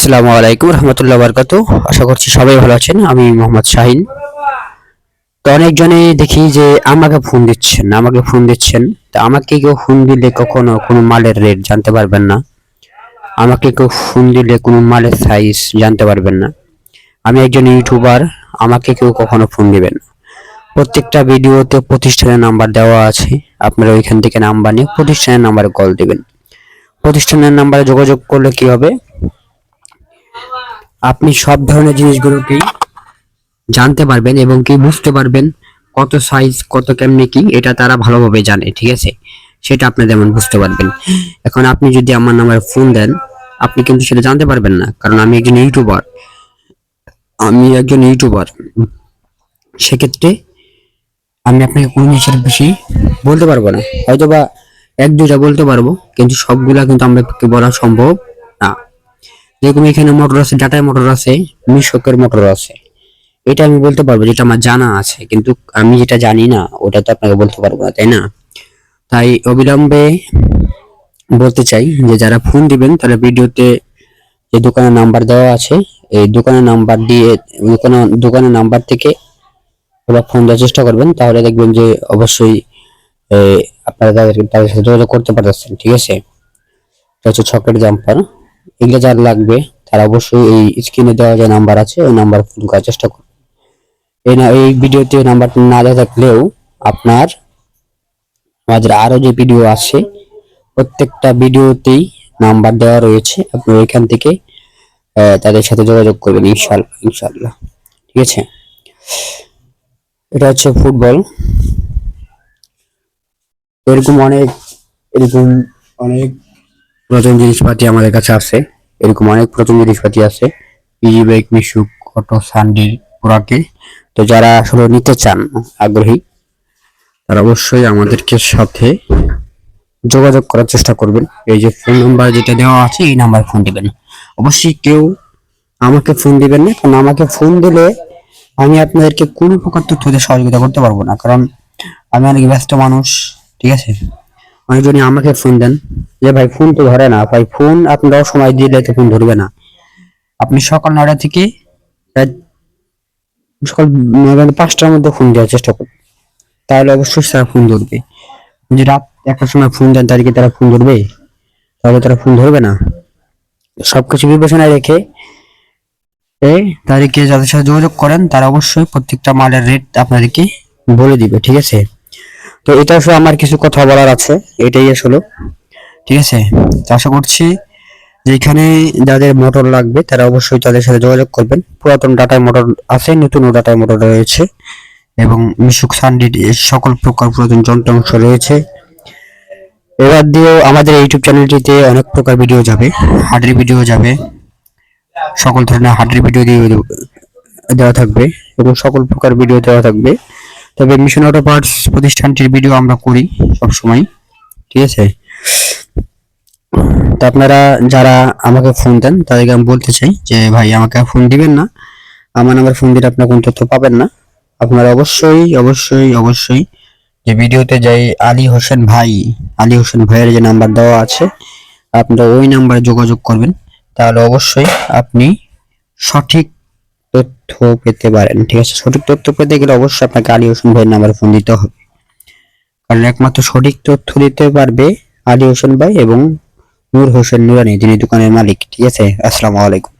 আসসালামু আলাইকুম রহমতুল্লাহ বারকাতু। আশা করছি সবাই ভালো আছেন। আমি মোহাম্মদ শাহিন। তো অনেকজনে দেখি যে আমাকে ফোন দিচ্ছেন, আমাকে ফোন দিচ্ছেন। তো আমাকে কেউ ফোন দিলে কখনো কোনো মালের রেট জানতে পারবেন না। আমাকে কেউ ফোন দিলে কোনো মালের সাইজ জানতে পারবেন না। আমি একজন ইউটিউবার আমাকে কেউ কখনো ফোন দিবেন না। প্রত্যেকটা ভিডিওতে প্রতিষ্ঠানের নাম্বার দেওয়া আছে। আপনারা ওইখান থেকে নাম্বার নিয়ে প্রতিষ্ঠানের নাম্বারে কল দিবেন। প্রতিষ্ঠানের নাম্বারে যোগাযোগ করলে কি হবে? আপনি সব ধরনের জিনিসগুলোকেই জানতে পারবেন এবং কি বুঝতে পারবেন কত সাইজ কত কেমনি কি এটা তারা ভালোভাবে জানে, ঠিক আছে? সেটা আপনি যেমন বুঝতে পারবেন। এখন আপনি যদি আমার নাম্বারে ফোন দেন, আপনি কিন্তু সেটা জানতে পারবেন না, কারণ আমি একজন ইউটিউবার আমি একজন ইউটিউবার সেক্ষেত্রে আমি আপনাকে কোনো জিনিসের বেশি বলতে পারব না। হয়তো বা এক, দুইটা বলতে পারব, কিন্তু সবগুলা কিন্তু আমরা বলা সম্ভব না। যেরকম এখানে মোটর আছে ডাটায় মোটর আছে মিশকের মোটর আছে। এটা আমি বলতে পারব, যেটা আমার জানা আছে, কিন্তু আমি যেটা জানি না, ওটা তো আপনাকে বলতে পারব না, তাই না? তাই অবিলম্বে বলতে চাই যে যারা ফোন দিবেন, তারা ভিডিওতে যে দোকানের নাম্বার দেওয়া আছে, এই দোকানের নাম্বার দিয়ে দোকানের দোকানের নাম্বার থেকে ওরা ফোন দেওয়ার চেষ্টা করবেন, তাহলে দেখবেন যে অবশ্যই আপনারা তাদের তাদের সাথে যোগাযোগ করতে পারতেছেন, ঠিক আছে? এটা হচ্ছে ছকের জাম্পার এগুলো যার লাগবে, তারা অবশ্যই এই স্ক্রিনে দেওয়া যে নাম্বার আছে, ওই নাম্বার ফোন করার চেষ্টা করুন। এই না, এই ভিডিওতে নাম্বারটা না দেওয়া থাকলেও আপনার আমাদের আরও যে ভিডিও আছে, প্রত্যেকটা ভিডিওতেই নাম্বার দেওয়া রয়েছে আপনি ওইখান থেকে তাদের সাথে যোগাযোগ করবেন ইনশাল্লাহ ইনশাল্লাহ ঠিক আছে? এটা হচ্ছে ফুটবল এরকম অনেক এরকম অনেক পুরাতন জিনিসপাতি আমাদের কাছে আছে। এরকম অনেক পুরাতন জিনিসপাতি আছে। ইজি বাইক মিশুক অটো সানডির পুরাকে তো যারা আসলে নিতে চান, আগ্রহী, তারা অবশ্যই আমাদেরকে সাথে যোগাযোগ করার চেষ্টা করবেন। এই যে ফোন নাম্বার যেটা দেওয়া আছে, এই নাম্বার ফোন দিবেন। অবশ্যই কেউ আমাকে ফোন দিবেন না, কারণ আমাকে ফোন দিলে আমি আপনাদেরকে কোনো প্রকার তথ্য সহযোগিতা করতে পারব না। কারণ আমি অনেক ব্যস্ত মানুষ, ঠিক আছে? অনেকজনই আমাকে ফোন দেন যে, ভাই ফোন তো ধরে না। ভাই ফোন আপনারাও সময় দিলে তো ফোন ধরবে না। আপনি সকাল নয়টা থেকে রাত সকাল পাঁচটার মধ্যে ফোন দেওয়ার চেষ্টা করুন। তাহলে অবশ্যই তারা ফোন ধরবে। যে রাত একটার সময় ফোন দেন তাদেরকে তারা ফোন ধরবে? তাহলে তারা ফোন ধরবে না? সবকিছু বিবেচনায় রেখে তাদেরকে যাদের সাথে যোগাযোগ করেন, তারা অবশ্যই প্রত্যেকটা মালের রেট আপনাদেরকে বলে দিবে, ঠিক আছে? তো এটা আসলে আমার কিছু কথা বলার আছে, এটাই আসলে। ঠিক আছে? তো আশা করছি যে এখানে যাদের মোটর লাগবে, তারা অবশ্যই তাদের সাথে যোগাযোগ করবেন। পুরাতন ডাটায় মোটর আছে, নতুন ডাটায় মোটর রয়েছে, এবং মিশুক সানডির সকল প্রকার পুরাতন যন্ত্রাংশ রয়েছে। এবার দিয়েও আমাদের ইউটিউব চ্যানেলটিতে অনেক প্রকার ভিডিও যাবে হার্ডের ভিডিও যাবে, সকল ধরনের হার্ডের ভিডিও দিয়ে দেওয়া থাকবে, এবং সকল প্রকার ভিডিও দেওয়া থাকবে। তবে মিশন অটো পার্টস প্রতিষ্ঠানটির ভিডিও আমরা করি সব সময় ঠিক আছে? তো আপনারা যারা আমাকে ফোন দেন, তাদেরকে আমি বলতে চাই যে, ভাই, আমাকে ফোন দিবেন না। আমার নাম্বার ফোন দিলে আপনার কোনো তথ্য পাবেন না। আপনারা অবশ্যই অবশ্যই অবশ্যই যে ভিডিওতে যাই আলী হোসেন ভাই, আলী হোসেন ভাইয়ের যে নাম্বার দেওয়া আছে, আপনারা ওই নাম্বারে যোগাযোগ করবেন। তাহলে অবশ্যই আপনি সঠিক তথ্য পেতে পারেন, ঠিক আছে? সঠিক তথ্য পেতে গেলে অবশ্যই আপনাকে আলী হোসেন ভাইয়ের নাম্বার ফোন দিতে হবে। কারণ একমাত্র সঠিক তথ্য দিতে পারবে আলী হোসেন ভাই এবং নূর হোসেন নুরানি, যিনি দোকানের মালিক, ঠিক আছে? আসসালামু আলাইকুম।